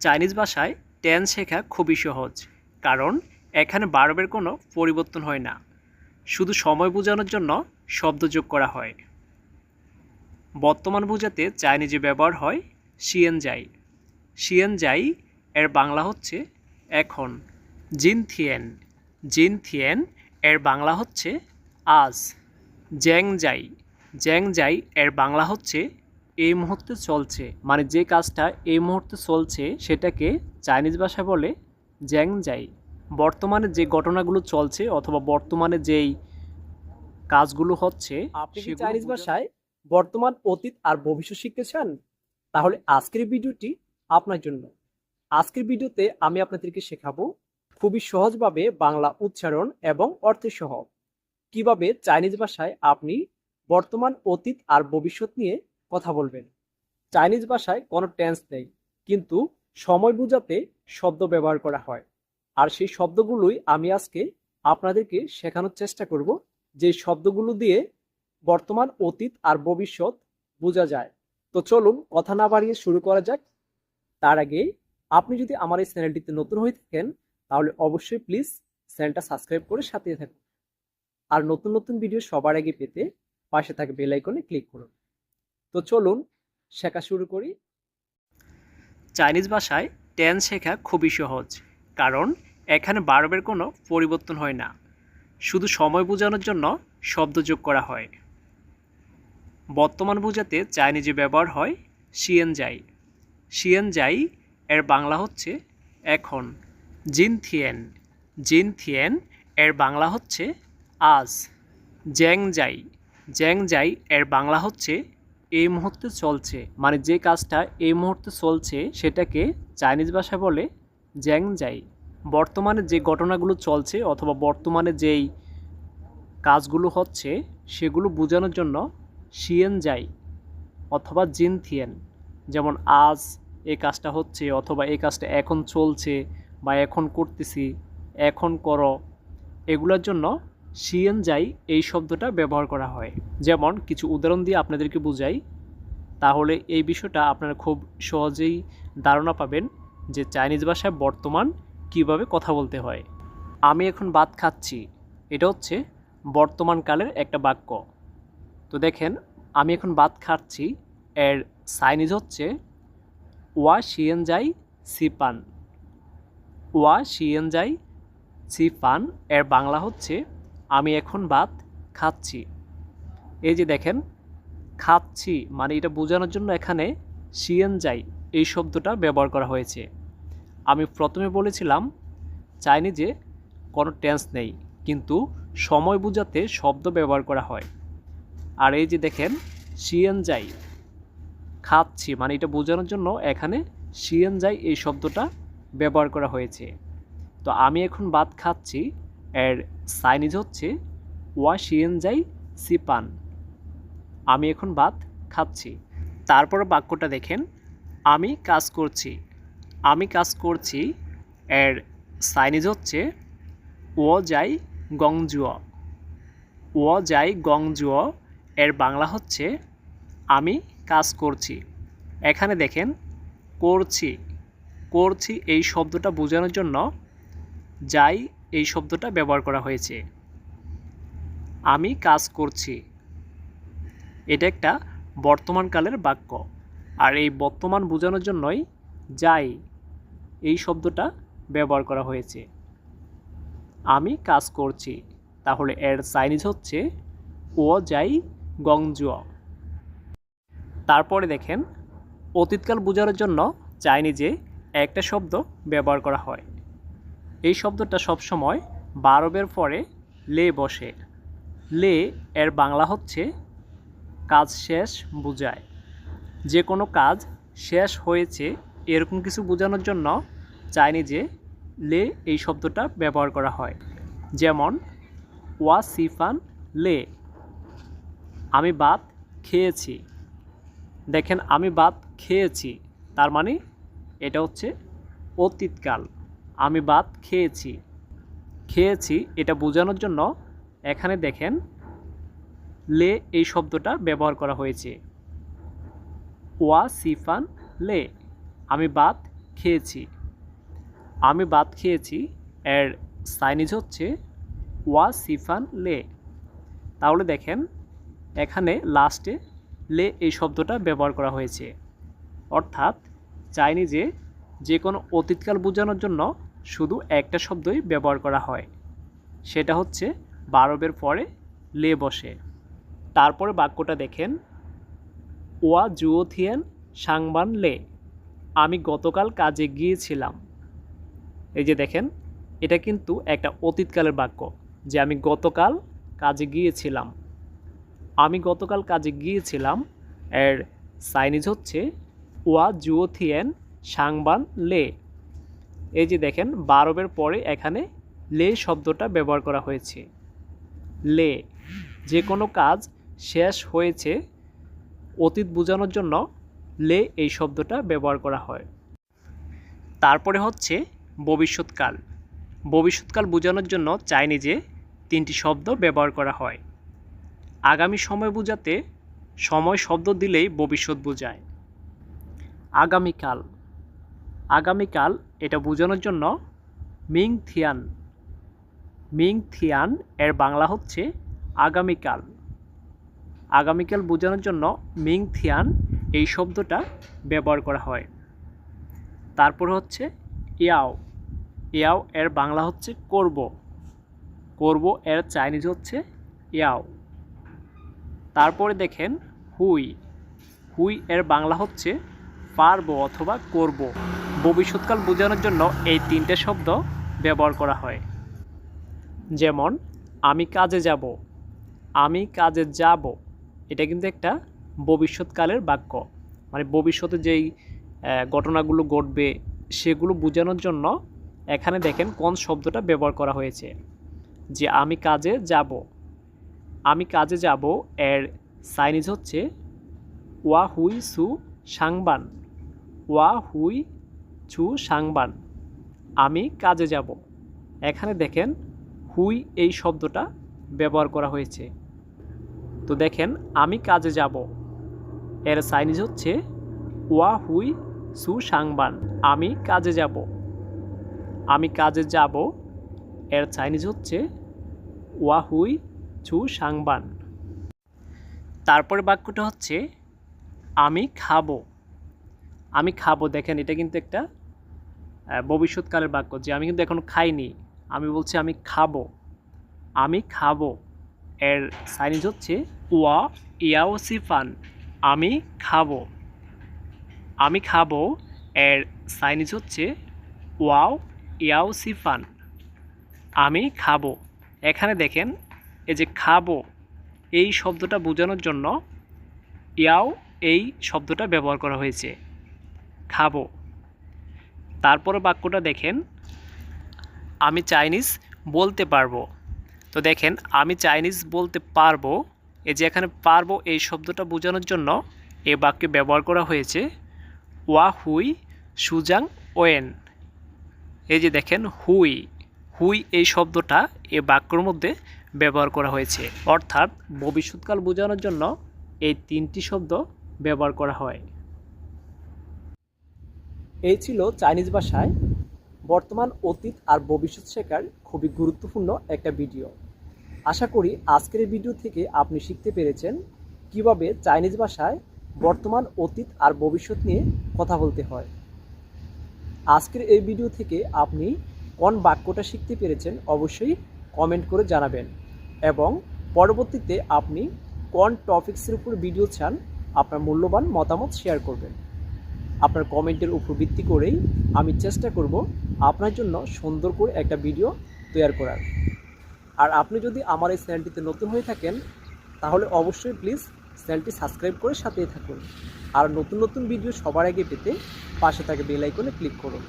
Chinese ভাষায় tense শেখা খুবই সহজ, কারণ এখানে বারবের কোনো পরিবর্তন হয় না। শুধু সময় বোঝানোর জন্য শব্দ যোগ করা হয়। বর্তমান বোঝাতে চাইনিজে ব্যবহার হয় শিয়েন যাই এর বাংলা হচ্ছে এখন জিন থিয়েন জিন থিয়েন এর বাংলা হচ্ছে আজ। জ্যাং যাই জ্যাং যাই এর বাংলা হচ্ছে এই মুহূর্তে চলছে মানে যে কাজটা এই মুহূর্তে চলছে সেটাকে চাইনিজ ভাষায় বলে জ্যাং যাই বর্তমানে যে ঘটনাগুলো চলছে অথবা বর্তমানে যেই কাজগুলো হচ্ছে আপনি কি চাইনিজ ভাষায় বর্তমান অতীত আর ভবিষ্যৎ শিখতে চান? তাহলে আজকের ভিডিওটি আপনার জন্য। আজকের ভিডিওতে আমি আপনাদেরকে শেখাবো খুবই সহজভাবে বাংলা উচ্চারণ এবং অর্থের সহ কীভাবে চাইনিজ ভাষায় আপনি বর্তমান অতীত আর ভবিষ্যৎ নিয়ে কথা বলবেন। চাইনিজ ভাষায় কোনো টেন্স নেই, কিন্তু সময় বুঝাতে শব্দ ব্যবহার করা হয়। আর সেই শব্দগুলোই আমি আজকে আপনাদেরকে শেখানোর চেষ্টা করব, যে শব্দগুলো দিয়ে বর্তমান অতীত আর ভবিষ্যৎ বোঝা যায়। তো চলুন কথা না বাড়িয়ে শুরু করা যাক। তার আগে আপনি যদি আমার এই চ্যানেলটিতে নতুন হয়ে থাকেন, তাহলে অবশ্যই প্লিজ চ্যানেলটা সাবস্ক্রাইব করে সাথে থাকুন। আর নতুন নতুন ভিডিও সবার আগে পেতে পাশে থাকা বেল আইকনে ক্লিক করুন। তো চলুন শেখা শুরু করি। চাইনিজ ভাষায় টেন্স শেখা খুবই সহজ, কারণ এখানে বারবের কোনো পরিবর্তন হয় না। শুধু সময় বোঝানোর জন্য শব্দ যোগ করা হয়। বর্তমান বোঝাতে চাইনিজে ব্যবহার হয় শিয়েন যাই এর বাংলা হচ্ছে এখন জিন থিয়েন জিন থিয়েন এর বাংলা হচ্ছে আজ জ্যাং যাই জ্যাং যাই এর বাংলা হচ্ছে এই মুহূর্তে চলছে মানে যে কাজটা এই মুহূর্তে চলছে সেটাকে চাইনিজ ভাষায় বলে জ্যাং যাই বর্তমানে যে ঘটনাগুলো চলছে অথবা বর্তমানে যেই কাজগুলো হচ্ছে সেগুলো বোঝানোর জন্য শিয়েন যাই অথবা জিন থিয়েন যেমন আজ এই কাজটা হচ্ছে অথবা এই কাজটা এখন চলছে বা এখন করতেছি, এখন করো, এগুলোর জন্য যাই এই শব্দটা ব্যবহার করা হয়। যেমন কিছু উদাহরণ দিয়ে আপনাদেরকে বুঝাই। তাহলে এই বিষয়টা আপনারা খুব সহজেই ধারণা পাবেন যে চাইনিজ ভাষায় বর্তমান কীভাবে কথা বলতে হয়। আমি এখন ভাত খাচ্ছি। এটা হচ্ছে বর্তমানকালের একটা বাক্য। তো দেখেন, আমি এখন ভাত খাচ্ছি। এর চাইনিজ হচ্ছে, ওয়া যাই সিপান ওয়া শিয়েন যাই সিপান এর বাংলা হচ্ছে আমি এখন ভাত খাচ্ছি। এই যে দেখেন, খাচ্ছি মানে এটা বোঝানোর জন্য এখানে শিয়েন যাই এই শব্দটা ব্যবহার করা হয়েছে। আমি প্রথমে বলেছিলাম চাইনি যে কোনো টেন্স নেই, কিন্তু সময় বোঝাতে শব্দ ব্যবহার করা হয়। আর এই যে দেখেন শিয়েন যাই খাচ্ছি মানে এটা বোঝানোর জন্য এখানে শিয়েন যাই এই শব্দটা ব্যবহার করা হয়েছে। তো আমি এখন ভাত খাচ্ছি এর চাইনিজ হচ্ছে ওয়া শিয়েন যাই সিপান। আমি এখন ভাত খাচ্ছি। তারপর বাক্যটা দেখেন, আমি কাজ করছি। আমি কাজ করছি, এর চাইনিজ হচ্ছে ও যাই গংজুয়। ও যাই গংজুয়, এর বাংলা হচ্ছে, আমি কাজ করছি। এখানে দেখেন, করছি। করছি এই শব্দটা বোঝানোর জন্য, যাই এই শব্দটা ব্যবহার করা হয়েছে। আমি কাজ করছি। এটা একটা বর্তমানকালের বাক্য। আর এই বর্তমান বোঝানোর জন্যই যাই এই শব্দটা ব্যবহার করা হয়েছে। আমি কাজ করছি। তাহলে এর চাইনিজ হচ্ছে ও যাই গংজুয় তারপরে দেখেন, অতীতকাল বোঝানোর জন্য চাইনিজে একটা শব্দ ব্যবহার করা হয়। এই শব্দটা সবসময় বারবের পরে লে বসে। লে এর বাংলা হচ্ছে কাজ শেষ বোঝায়। যে কোনো কাজ শেষ হয়েছে এরকম কিছু বোঝানোর জন্য চাইনিজে লে এই শব্দটা ব্যবহার করা হয়। যেমন ওয়া সিফান লে, আমি ভাত খেয়েছি। দেখেন, আমি ভাত খেয়েছি। তার মানে এটা হচ্ছে অতীতকাল। আমি ভাত খেয়েছি। খেয়েছি, এটা বোঝানোর জন্য এখানে দেখেন, লে এই শব্দটা ব্যবহার করা হয়েছে। ওয়া সিফান লে, আমি ভাত খেয়েছি। আমি ভাত খেয়েছি, এর সাইনিজ হচ্ছে ওয়া সিফান লে। তাহলে দেখেন, এখানে লাস্টে লে এই শব্দটা ব্যবহার করা হয়েছে। অর্থাৎ চাইনিজে যে কোনো অতীতকাল বোঝানোর জন্য শুধু একটা শব্দই ব্যবহার করা হয়। সেটা হচ্ছে বারবের পরে লে বসে। তারপরে বাক্যটা দেখেন। ওয়া জুওথিয়ান সাংবান লে। আমি গতকাল কাজে গিয়েছিলাম। এই যে দেখেন, এটা কিন্তু একটা অতীতকালের বাক্য যে আমি গতকাল কাজে গিয়েছিলাম। আমি গতকাল কাজে গিয়েছিলাম, এর সাইনিজ হচ্ছে ওয়া জুওথিয়েন সাংবান লে। এই যে দেখেন, বারবের পরে এখানে লে শব্দটা ব্যবহার করা হয়েছে। লে, যে কোনো কাজ শেষ হয়েছে, অতীত বোঝানোর জন্য লে এই শব্দটা ব্যবহার করা হয়। তারপরে হচ্ছে ভবিষ্যৎকাল। ভবিষ্যৎকাল বোঝানোর জন্য চাইনিজে তিনটি শব্দ ব্যবহার করা হয়। আগামী সময় বোঝাতে সময় শব্দ দিলেই ভবিষ্যৎ বোঝায়। আগামীকাল। আগামীকাল এটা বোঝানোর জন্য মিং থিয়ান মিং থিয়ান এর বাংলা হচ্ছে আগামীকাল। আগামীকাল বোঝানোর জন্য মিং থিয়ান এই শব্দটা ব্যবহার করা হয়। তারপর হচ্ছে ইয়াও। ইয়াও এর বাংলা হচ্ছে করব। করব এর চাইনিজ হচ্ছে ইয়াও। তারপরে দেখেন হুই। হুই এর বাংলা হচ্ছে পারব অথবা করব। ভবিষ্যৎকাল বোঝানোর জন্য এই তিনটে শব্দ ব্যবহার করা হয়। যেমন, আমি কাজে যাব, আমি কাজে যাব। এটা কিন্তু একটা ভবিষ্যৎকালের বাক্য। মানে ভবিষ্যতে যেই ঘটনাগুলো ঘটবে, সেগুলো বোঝানোর জন্য এখানে দেখেন কোন শব্দটা ব্যবহার করা হয়েছে। যে আমি কাজে যাব, আমি কাজে যাব এর সাইনিজ হচ্ছে ওয়া হুই সু সাংবান। ওয়া হুই ছু সাংবান। আমি কাজে যাব। এখানে দেখেন হুই এই শব্দটা ব্যবহার করা হয়েছে। তো দেখেন, আমি কাজে যাব। এর সাইনিজ হচ্ছে ওয়া হুই সু সাংবান। আমি কাজে যাব। আমি কাজে যাব। এর চাইনিজ হচ্ছে ওয়া হুই ছু সাংবান। তারপরে বাক্যটা হচ্ছে, আমি খাব। আমি খাব, দেখেন এটা কিন্তু একটা ভবিষ্যৎকালের বাক্য যে আমি কিন্তু এখনও খাইনি। আমি বলছি আমি খাব। আমি খাব। এর সাইনিজ হচ্ছে, ওয়া ইয়াও সিফান, আমি খাব। আমি খাব। এর সাইনিজ হচ্ছে, ওয়াও ইয়াও সিফান, আমি খাব। এখানে দেখেন, এই যে খাব, এই শব্দটা বোঝানোর জন্য ইয়াও এই শব্দটা ব্যবহার করা হয়েছে। খাব। তারপরে বাক্যটা দেখেন, আমি চাইনিজ বলতে পারব। তো দেখেন, আমি চাইনিজ বলতে পারব। এই যে এখানে পারব এই শব্দটা বোঝানোর জন্য এ বাক্যে ব্যবহার করা হয়েছে, ওয়া হুই সুজাং ওয়েন। এই যে দেখেন, হুই হুই এই শব্দটা এ বাক্যর মধ্যে ব্যবহার করা হয়েছে। অর্থাৎ ভবিষ্যৎকাল বোঝানোর জন্য এই তিনটি শব্দ ব্যবহার করা হয়। এই ছিল চাইনিজ ভাষায় বর্তমান অতীত আর ভবিষ্যৎ শেখার খুবই গুরুত্বপূর্ণ একটা ভিডিও। আশা করি আজকের এই ভিডিও থেকে আপনি শিখতে পেরেছেন কীভাবে চাইনিজ ভাষায় বর্তমান অতীত আর ভবিষ্যৎ নিয়ে কথা বলতে হয়। আজকের এই ভিডিও থেকে আপনি কোন বাক্যটা শিখতে পেরেছেন অবশ্যই কমেন্ট করে জানাবেন এবং পরবর্তীতে আপনি কোন টপিক্সের উপর ভিডিও চান আপনার মূল্যবান মতামত শেয়ার করবেন। আপনার কমেন্টের উপর ভিত্তি করেই আমি চেষ্টা করব আপনার জন্য সুন্দর করে একটা ভিডিও তৈরি করার। আর আপনি যদি আমার এই চ্যানেলটিতে নতুন হয়ে থাকেন, তাহলে অবশ্যই প্লিজ চ্যানেলটি সাবস্ক্রাইব করে সাথেই থাকুন। আর নতুন নতুন ভিডিও সবার আগে পেতে পাশে থাকা বেল আইকনে ক্লিক করুন।